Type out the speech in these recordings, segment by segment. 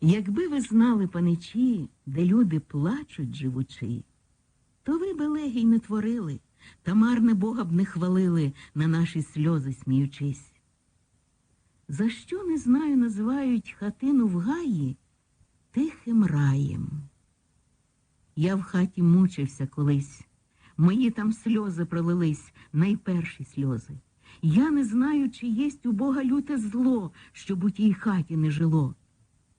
Якби ви знали паничі, де люди плачуть живучи, то ви б елегій не творили, та марне Бога б не хвалили на наші сльози сміючись. За що не знаю, називають хатину в гаї тихим раєм. Я в хаті мучився колись, мої там сльози пролились, найперші сльози. Я не знаю, чи єсть у Бога люте зло, щоб у тій хаті не жило,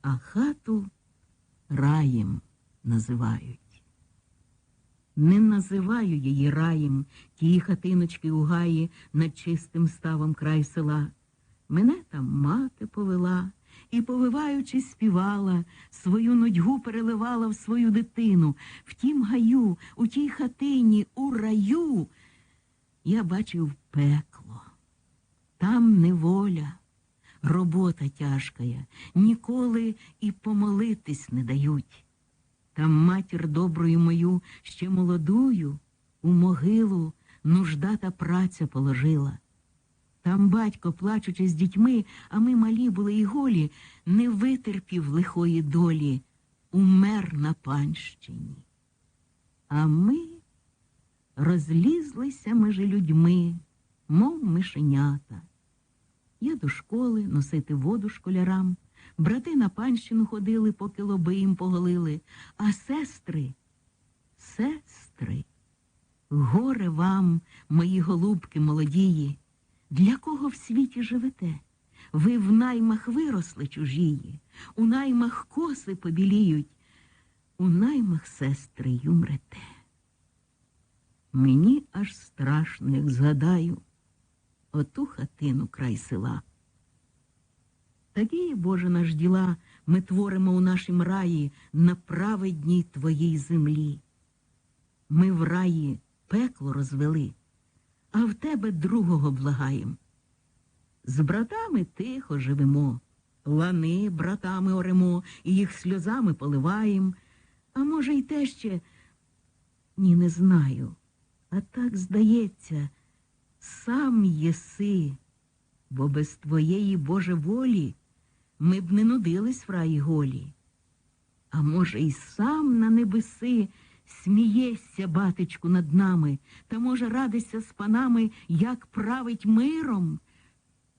а хату раєм називають. Не називаю її раєм, тії хатиночки у гаї над чистим ставом край села. Мене там мати повела і, повиваючи, співала, свою нудьгу переливала в свою дитину. В тім гаю, у тій хатині, у раю я бачив пекло. Там неволя, робота тяжкая, ніколи і помолитись не дають. Там матір доброю мою, ще молодую, у могилу нужда та праця положила. Там батько, плачучи з дітьми, а ми малі були і голі, не витерпів лихої долі, умер на панщині. А ми розлізлися між людьми, мов мишенята. Я до школи носити воду школярам, брати на панщину ходили, поки лоби їм поголили, а сестри, сестри, горе вам, мої голубки молодії, для кого в світі живете? Ви в наймах виросли чужії, у наймах коси побіліють, у наймах сестри юмрете. Мені аж страшно, як згадаю, оту хатину край села. Такі, Боже, наш діла ми творимо у нашім раї на праведній Твоїй землі. Ми в раї пекло розвели, а в тебе другого благаєм. З братами тихо живемо, лани братами оремо і їх сльозами поливаєм. А може, й те ще ні, не знаю. А так здається, сам єси, бо без твоєї Боже волі ми б не нудились в раї голі. А може, й сам на небеси смієшся, батечку, над нами, та, може, радися з панами, як править миром.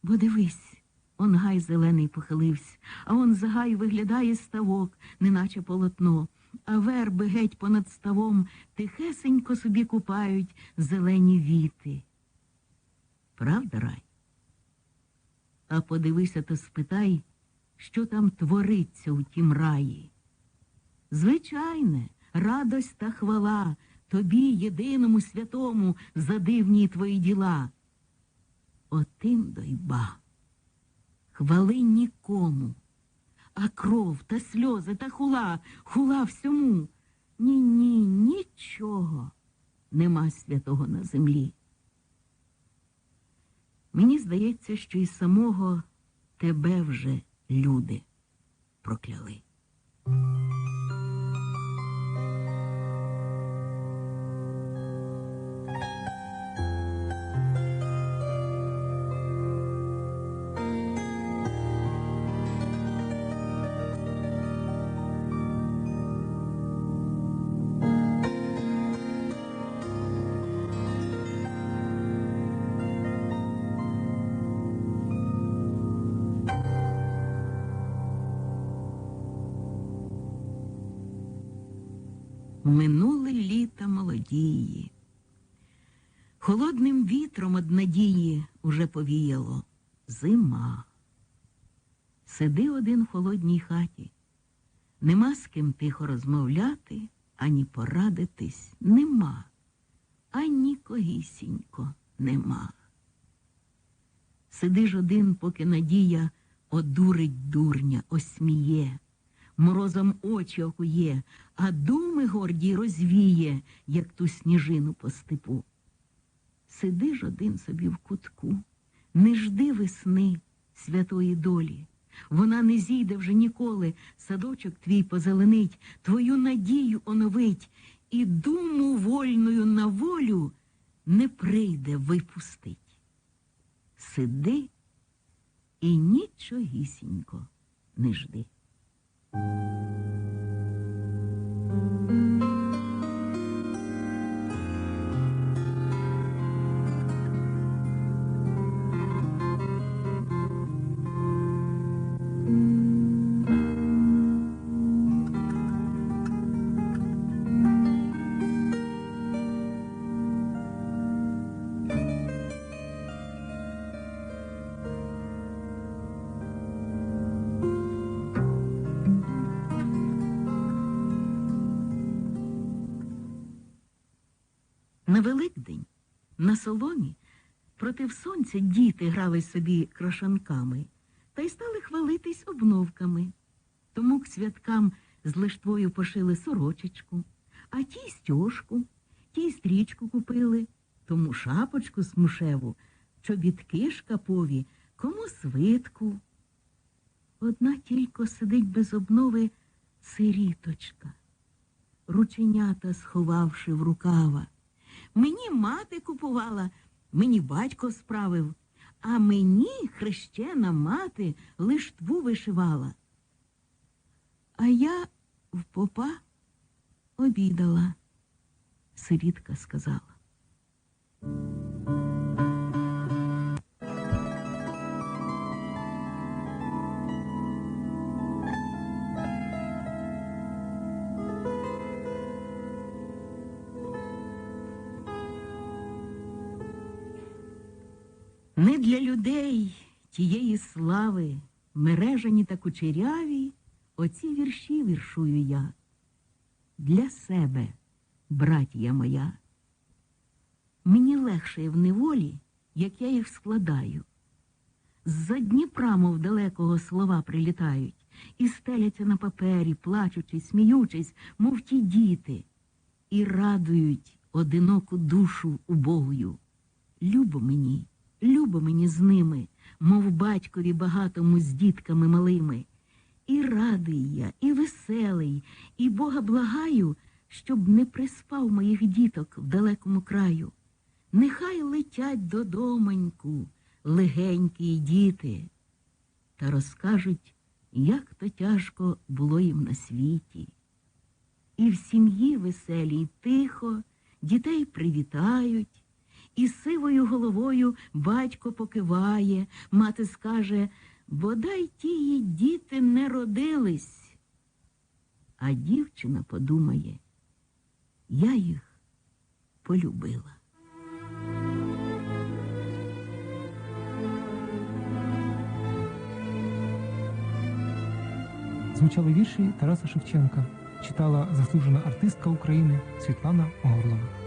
Бо дивись, он гай зелений похилився, а он за гай виглядає ставок, неначе полотно, а верби геть понад ставом тихесенько собі купають зелені віти. Правда, рай? А подивися та спитай, що там твориться у тім раї. Звичайне, радость та хвала тобі, єдиному святому, за дивні твої діла. Отим дойба. Хвали нікому, а кров та сльози та хула, хула всьому. Ні, ні, нічого нема святого на землі. Мені здається, що і самого тебе вже люди прокляли. Минуле літа молодії. Холодним вітром од надії уже повіяло зима. Сиди один в холодній хаті, нема з ким тихо розмовляти, ані порадитись нема, ані когісінько нема. Сидиш один, поки надія одурить дурня, осміє морозом очі окує, а думи горді розвіє, як ту сніжину по степу. Сиди ж один собі в кутку, не жди весни святої долі. Вона не зійде вже ніколи, садочок твій позеленить, твою надію оновить, і думу вольною на волю не прийде випустить. Сиди і нічогісінько не жди. Thank you. На Великдень на соломі проти сонця діти грали собі крошанками та й стали хвалитись обновками. Тому к святкам з лиштвою пошили сорочечку, а ті стьожку, ті стрічку купили, тому шапочку смушеву, чобітки шкапові, кому свитку. Одна тільки сидить без обнови сиріточка, рученята сховавши в рукава. Мені мати купувала, мені батько справив, а мені хрещена мати лиш тву вишивала. А я в попа обідала, сирітка сказала. Не для людей тієї слави, мережані та кучеряві, оці вірші віршую я. Для себе, братія моя. Мені легше в неволі, як я їх складаю. З-за Дніпра, мов далекого слова прилітають, і стеляться на папері, плачучи, сміючись, мов ті діти, і радують одиноку душу убогою. Любо мені, любо мені з ними, мов батькові багатому з дітками малими. І радий я, і веселий, і Бога благаю, щоб не приспав моїх діток в далекому краю. Нехай летять додомоньку легенькі діти, та розкажуть, як то тяжко було їм на світі. І в сім'ї веселій тихо дітей привітають, і сивою головою батько покиває, мати скаже, бодай тії діти не родились. А дівчина подумає, я їх полюбила. Звучали вірші Тараса Шевченка. Читала заслужена артистка України Світлана Горлова.